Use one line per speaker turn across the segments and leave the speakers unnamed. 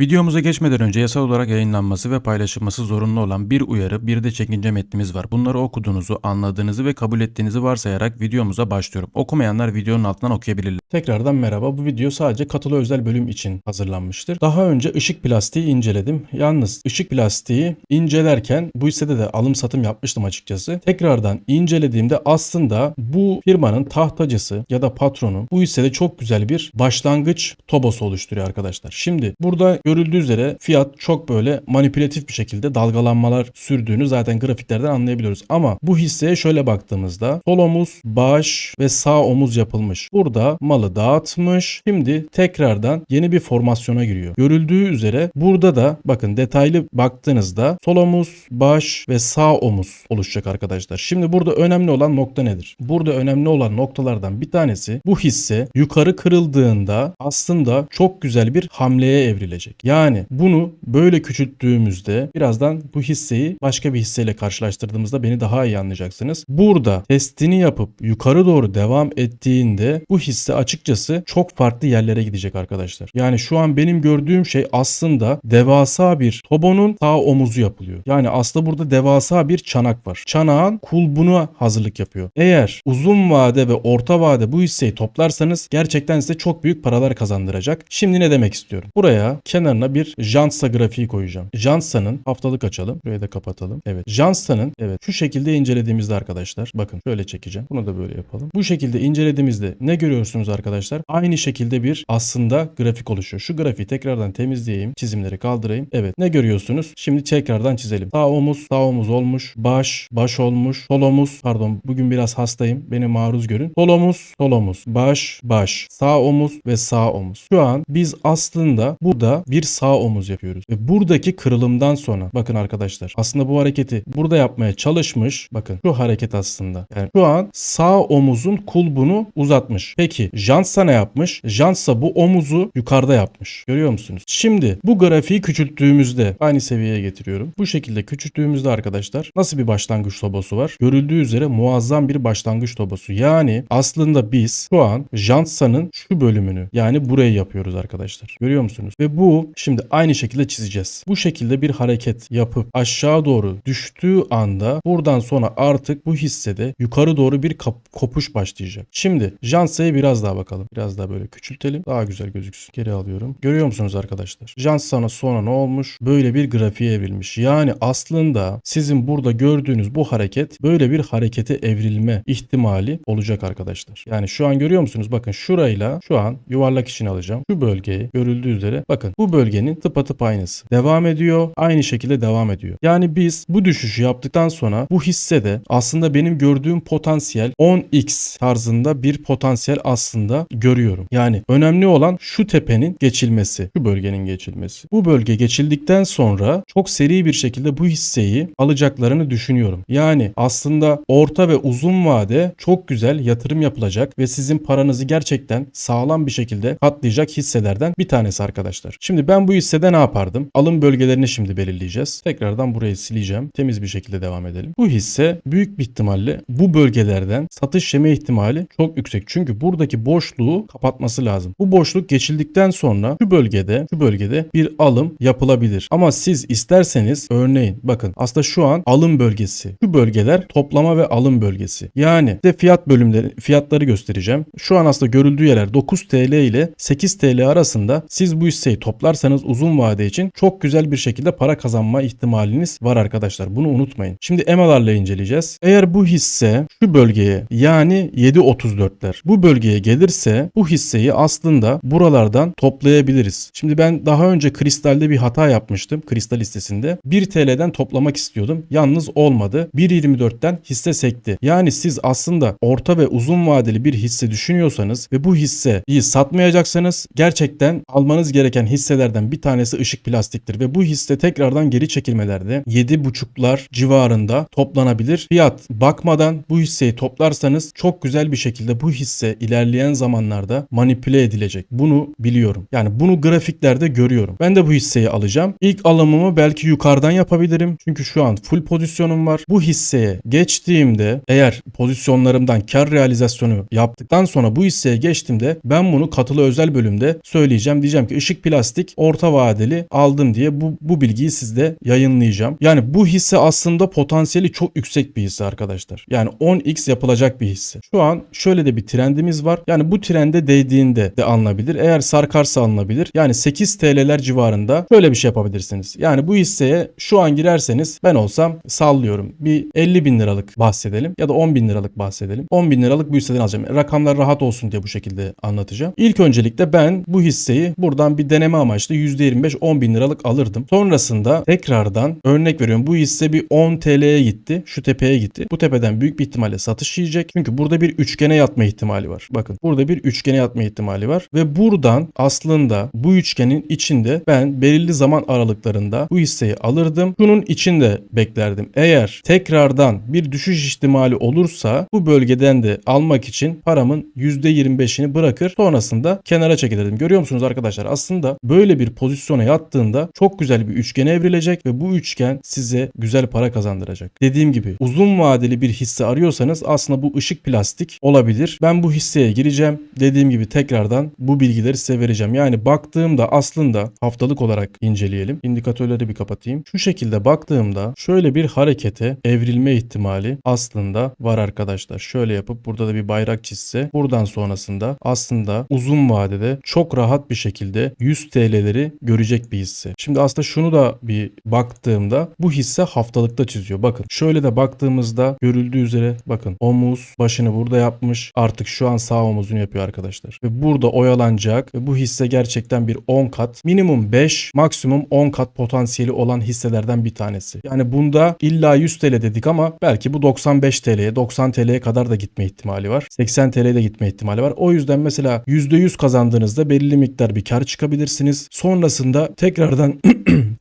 Videomuza geçmeden önce yasal olarak yayınlanması ve paylaşılması zorunlu olan bir uyarı bir de çekince metnimiz var. Bunları okuduğunuzu, anladığınızı ve kabul ettiğinizi varsayarak videomuza başlıyorum. Okumayanlar videonun altından okuyabilirler. Tekrardan merhaba. Bu video sadece katılı özel bölüm için hazırlanmıştır. Daha önce ışık plastiği inceledim. Yalnız ışık plastiği incelerken bu hissede de alım satım yapmıştım açıkçası. Tekrardan incelediğimde aslında bu firmanın tahtacısı ya da patronu bu hissede çok güzel bir başlangıç tobosu oluşturuyor arkadaşlar. Şimdi burada görüldüğü üzere fiyat çok böyle manipülatif bir şekilde dalgalanmalar sürdüğünü zaten grafiklerden anlayabiliyoruz. Ama bu hisseye şöyle baktığımızda sol omuz, baş ve sağ omuz yapılmış. Burada malı dağıtmış. Şimdi tekrardan yeni bir formasyona giriyor. Görüldüğü üzere burada da bakın detaylı baktığınızda sol omuz, baş ve sağ omuz oluşacak arkadaşlar. Şimdi burada önemli olan nokta nedir? Burada önemli olan noktalardan bir tanesi bu hisse yukarı kırıldığında aslında çok güzel bir hamleye evrilecek. Yani bunu böyle küçülttüğümüzde birazdan bu hisseyi başka bir hisseyle karşılaştırdığımızda beni daha iyi anlayacaksınız. Burada testini yapıp yukarı doğru devam ettiğinde bu hisse açıkçası çok farklı yerlere gidecek arkadaşlar. Yani şu an benim gördüğüm şey aslında devasa bir Tobon'un sağ omuzu yapılıyor. Yani aslında burada devasa bir çanak var. Çanağın kulbuna hazırlık yapıyor. Eğer uzun vade ve orta vade bu hisseyi toplarsanız gerçekten size çok büyük paralar kazandıracak. Şimdi ne demek istiyorum? Buraya kenarına bir Jansa grafiği koyacağım. Jansa'nın haftalık açalım. Burayı da kapatalım. Evet. Jansa'nın evet şu şekilde incelediğimizde arkadaşlar bakın şöyle çekeceğim. Bunu da böyle yapalım. Bu şekilde incelediğimizde ne görüyorsunuz arkadaşlar? Aynı şekilde bir aslında grafik oluşuyor. Şu grafiği tekrardan temizleyeyim. Çizimleri kaldırayım. Evet. Ne görüyorsunuz? Şimdi tekrardan çizelim. Sağ omuz, sağ omuz olmuş. Baş, baş olmuş. Sol omuz, pardon bugün biraz hastayım. Beni maruz görün. Sol omuz, sol omuz. Baş, baş. Sağ omuz ve sağ omuz. Şu an biz aslında burada bir sağ omuz yapıyoruz. Ve buradaki kırılımdan sonra bakın arkadaşlar aslında bu hareketi burada yapmaya çalışmış. Bakın şu hareket aslında. Yani şu an sağ omuzun kulbunu uzatmış. Peki Jansa ne yapmış? Jansa bu omuzu yukarıda yapmış. Görüyor musunuz? Şimdi bu grafiği küçülttüğümüzde aynı seviyeye getiriyorum. Bu şekilde küçülttüğümüzde arkadaşlar nasıl bir başlangıç tobosu var? Görüldüğü üzere muazzam bir başlangıç tobosu. Yani aslında biz şu an Jansa'nın şu bölümünü yani burayı yapıyoruz arkadaşlar. Görüyor musunuz? Ve bu şimdi aynı şekilde çizeceğiz. Bu şekilde bir hareket yapıp aşağı doğru düştüğü anda buradan sonra artık bu hissede yukarı doğru bir kopuş başlayacak. Şimdi Jansa'ya biraz daha bakalım. Biraz daha böyle küçültelim. Daha güzel gözüksün. Geri alıyorum. Görüyor musunuz arkadaşlar? Jansa'na sonra ne olmuş? Böyle bir grafiğe evrilmiş. Yani aslında sizin burada gördüğünüz bu hareket böyle bir harekete evrilme ihtimali olacak arkadaşlar. Yani şu an görüyor musunuz? Bakın şurayla şu an yuvarlak için alacağım. Şu bölgeyi görüldüğü üzere bakın bu bölgenin tıpatıp aynısı. Devam ediyor. Aynı şekilde devam ediyor. Yani biz bu düşüşü yaptıktan sonra bu hissede aslında benim gördüğüm potansiyel 10x tarzında bir potansiyel aslında görüyorum. Yani önemli olan şu tepenin geçilmesi. Şu bölgenin geçilmesi. Bu bölge geçildikten sonra çok seri bir şekilde bu hisseyi alacaklarını düşünüyorum. Yani aslında orta ve uzun vade çok güzel yatırım yapılacak ve sizin paranızı gerçekten sağlam bir şekilde katlayacak hisselerden bir tanesi arkadaşlar. Şimdi ben bu hissede ne yapardım? Alım bölgelerini şimdi belirleyeceğiz. Tekrardan burayı sileceğim. Temiz bir şekilde devam edelim. Bu hisse büyük bir ihtimalle bu bölgelerden satış yeme ihtimali çok yüksek. Çünkü buradaki boşluğu kapatması lazım. Bu boşluk geçildikten sonra şu bölgede şu bölgede bir alım yapılabilir. Ama siz isterseniz örneğin bakın aslında şu an alım bölgesi. Şu bölgeler toplama ve alım bölgesi. Yani size fiyat bölümleri fiyatları göstereceğim. Şu an aslında görüldüğü yerler 9 TL ile 8 TL arasında siz bu hisseyi toplarsanız uzun vade için çok güzel bir şekilde para kazanma ihtimaliniz var arkadaşlar. Bunu unutmayın. Şimdi EMA'larla inceleyeceğiz. Eğer bu hisse şu bölgeye yani 7.34'ler bu bölgeye gelirse bu hisseyi aslında buralardan toplayabiliriz. Şimdi ben daha önce kristalde bir hata yapmıştım. Kristal listesinde 1 TL'den toplamak istiyordum. Yalnız olmadı. 1.24'ten hisse sekti. Yani siz aslında orta ve uzun vadeli bir hisse düşünüyorsanız ve bu hisseyi satmayacaksanız gerçekten almanız gereken hisselerden bir tanesi ışık plastiktir ve bu hisse tekrardan geri çekilmelerde 7.5'lar civarında toplanabilir. Fiyat bakmadan bu hisseyi toplarsanız çok güzel bir şekilde bu hisse ilerleyen zamanlarda manipüle edilecek. Bunu biliyorum. Yani bunu grafiklerde görüyorum. Ben de bu hisseyi alacağım. İlk alımımı belki yukarıdan yapabilirim. Çünkü şu an full pozisyonum var. Bu hisseye geçtiğimde eğer pozisyonlarımdan kar realizasyonu yaptıktan sonra bu hisseye geçtiğimde ben bunu katılı özel bölümde söyleyeceğim. Diyeceğim ki ışık plastik TL'lik orta vadeli aldım diye bu, bu bilgiyi sizde yayınlayacağım. Yani bu hisse aslında potansiyeli çok yüksek bir hisse arkadaşlar. Yani 10x yapılacak bir hisse. Şu an şöyle de bir trendimiz var. Yani bu trende değdiğinde de alınabilir. Eğer sarkarsa alınabilir. Yani 8 TL'ler civarında şöyle bir şey yapabilirsiniz. Yani bu hisseye şu an girerseniz ben olsam sallıyorum. Bir 50 bin liralık bahsedelim ya da 10 bin liralık bahsedelim. 10 bin liralık bu hisseden alacağım. Rakamlar rahat olsun diye bu şekilde anlatacağım. İlk öncelikle ben bu hisseyi buradan bir deneme amaçlı %25 10 bin liralık alırdım. Sonrasında tekrardan örnek veriyorum bu hisse bir 10 TL'ye gitti. Şu tepeye gitti. Bu tepeden büyük bir ihtimalle satış yiyecek. Çünkü burada bir üçgene yatma ihtimali var. Bakın burada bir üçgene yatma ihtimali var. Ve buradan aslında bu üçgenin içinde ben belirli zaman aralıklarında bu hisseyi alırdım. Şunun içinde beklerdim. Eğer tekrardan bir düşüş ihtimali olursa bu bölgeden de almak için paramın %25'ini bırakır. Sonrasında kenara çekilirdim. Görüyor musunuz arkadaşlar? Aslında böyle bir pozisyona yattığında çok güzel bir üçgene evrilecek ve bu üçgen size güzel para kazandıracak. Dediğim gibi uzun vadeli bir hisse arıyorsanız aslında bu ışık plastik olabilir. Ben bu hisseye gireceğim. Dediğim gibi tekrardan bu bilgileri size vereceğim. Yani baktığımda aslında haftalık olarak inceleyelim. İndikatörleri bir kapatayım. Şu şekilde baktığımda şöyle bir harekete evrilme ihtimali aslında var arkadaşlar. Şöyle yapıp burada da bir bayrak çizse buradan sonrasında aslında uzun vadede çok rahat bir şekilde 100 TL'leri görecek bir hisse. Şimdi aslında şunu da bir baktığımda bu hisse haftalıkta çiziyor. Bakın şöyle de baktığımızda görüldüğü üzere bakın omuz başını burada yapmış. Artık şu an sağ omuzunu yapıyor arkadaşlar. Ve burada oyalanacak ve bu hisse gerçekten bir 10 kat minimum 5 maksimum 10 kat potansiyeli olan hisselerden bir tanesi. Yani bunda illa 100 TL dedik ama belki bu 95 TL'ye 90 TL'ye kadar da gitme ihtimali var. 80 TL'ye de gitme ihtimali var. O yüzden mesela %100 kazandığınızda belirli miktar bir kar çıkabilirsiniz. Sonrasında tekrardan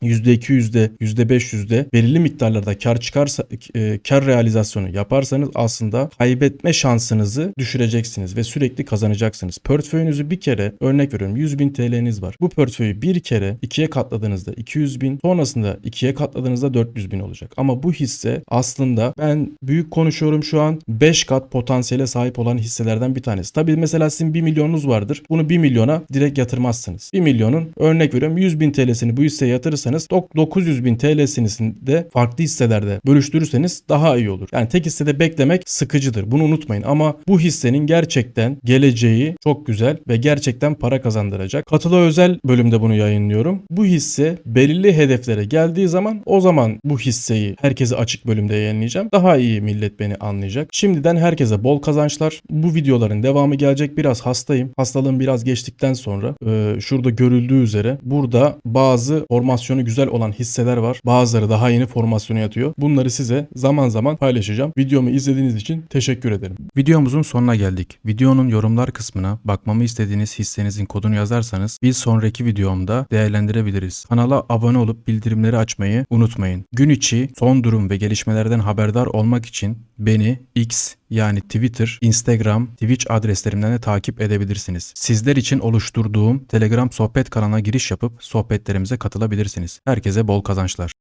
%200'de %500'de belirli miktarlarda kar çıkarsa e, kar realizasyonu yaparsanız aslında kaybetme şansınızı düşüreceksiniz ve sürekli kazanacaksınız. Portföyünüzü bir kere örnek veriyorum 100 bin TL'niz var. Bu portföyü bir kere ikiye katladığınızda 200 bin sonrasında ikiye katladığınızda 400 bin olacak. Ama bu hisse aslında ben büyük konuşuyorum şu an 5 kat potansiyele sahip olan hisselerden bir tanesi. Tabii mesela sizin 1 milyonunuz vardır. Bunu 1 milyona direkt yatırmazsınız. 1 milyonun örnek veriyorum 100 bin TL'sini bu hisseye yatırırsanız dok- 900 bin TL'sini de farklı hisselerde bölüştürürseniz daha iyi olur. Yani tek hissede beklemek sıkıcıdır. Bunu unutmayın ama bu hissenin gerçekten geleceği çok güzel ve gerçekten para kazandıracak. Katıla özel bölümde bunu yayınlıyorum. Bu hisse belirli hedeflere geldiği zaman o zaman bu hisseyi herkese açık bölümde yayınlayacağım. Daha iyi millet beni anlayacak. Şimdiden herkese bol kazançlar. Bu videoların devamı gelecek. Biraz hastayım. Hastalığım biraz geçtikten sonra e, şurada görüldüğü üzere burada bazı formasyonu güzel olan hisseler var. Bazıları daha yeni formasyona yatıyor. Bunları size zaman zaman paylaşacağım. Videomu izlediğiniz için teşekkür ederim. Videomuzun sonuna geldik. Videonun yorumlar kısmına bakmamı istediğiniz hissenizin kodunu yazarsanız bir sonraki videomda değerlendirebiliriz. Kanala abone olup bildirimleri açmayı unutmayın. Gün içi son durum ve gelişmelerden haberdar olmak için beni X yani Twitter, Instagram, Twitch adreslerimden de takip edebilirsiniz. Sizler için oluşturduğum Telegram sohbet kanalına giriş yapıp sohbetlerimize katılabilirsiniz. Herkese bol kazançlar.